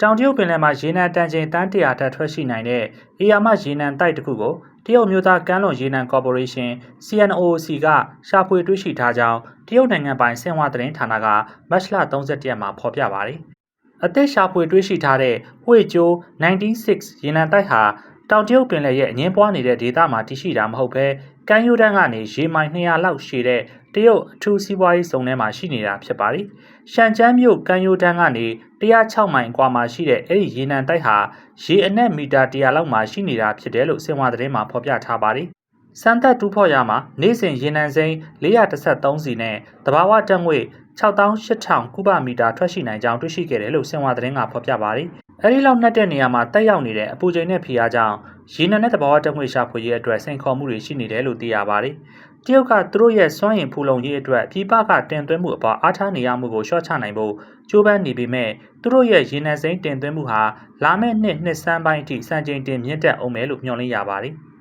တောင်တရုတ်ပင်လယ်မှာရေနံတန်ချိန်တန်း100ထက်ထွက်ရှိနိုင်တဲ့အေယာမရေနံတိုက်တစ်ခုကိုတရုတ်မျိုးသားကမ်းလွန်ရေနံကော်ပိုရေးရှင်း CNOOC ကရှာဖွေတွေ့ရှိထားကြောင်းတရုတ်နိုင်ငံပိုင်ဆင်ဟွာသတင်းဌာနကမတ်လ31ရက်မှာဖော်ပြပါတယ်။အသက်ရှာဖွေတွေ့ရှိထားတဲ့ဟွေကျိုး96ရေနံတိုက်ဟာ တောင်တရုတ်ပင်လယ်ရဲ့အငင်းပွားနေတဲ့ဒေသမှာတည်ရှိတာမဟုတ်ဘဲကမ်းရိုးတန်းကနေရေမိုင်200လောက်ရှည်တဲ့တရုတ်အထူးစီးပွားရေးဇုံထဲမှာရှိနေတာဖြစ်ပါတယ်။ရှန်ကျန်းမြို့ကမ်းရိုးတန်းကနေ106မိုင်ကွာမှာရှိတဲ့အဲ့ဒီရေနံတိုက်ဟာရေအနက်မီတာ100လောက်မှာရှိနေတာဖြစ်တယ်လို့စင်ဝါသတင်းမှာဖော်ပြထားပါတယ်။စမ်းသက်တူးဖော်ရမှာနေ့စဉ်ရေနံစိမ်း433စီနဲ့တဘာဝတက်ငွေ6800ကုဗမီတာထွက်ရှိနိုင်ကြောင်းတွေ့ရှိခဲ့တယ်လို့စင်ဝါသတင်းကဖော်ပြပါတယ်။ အဲဒီလောက်နှက်တဲ့နေရာမှာတက်ရောက်နေတဲ့အပူချိန်နဲ့ဖိအားကြောင့်ရေနံနဲ့တဘာဝတက်ငွေရှာဖွေရေးအတွက်စိန်ခေါ်မှုတွေရှိနေတယ်လို့သိရပါတယ်။တရုတ်ကသူတို့ရဲ့စွမ်းရည်ဖူလုံရေးအတွက်ပြည်ပကတင်သွင်းမှုအပေါ်အားထားနေရမှုကိုလျှော့ချနိုင်ဖို့ကြိုးပမ်းနေပေမဲ့သူတို့ရဲ့ရေနံစိမ်းတင်သွင်းမှုဟာလာမယ့်နှစ်နှစ်စမ်းပိုင်းအထိစံချိန်တင်မြင့်တက်အောင်မယ်လို့မျှော်လင့်ရပါတယ်။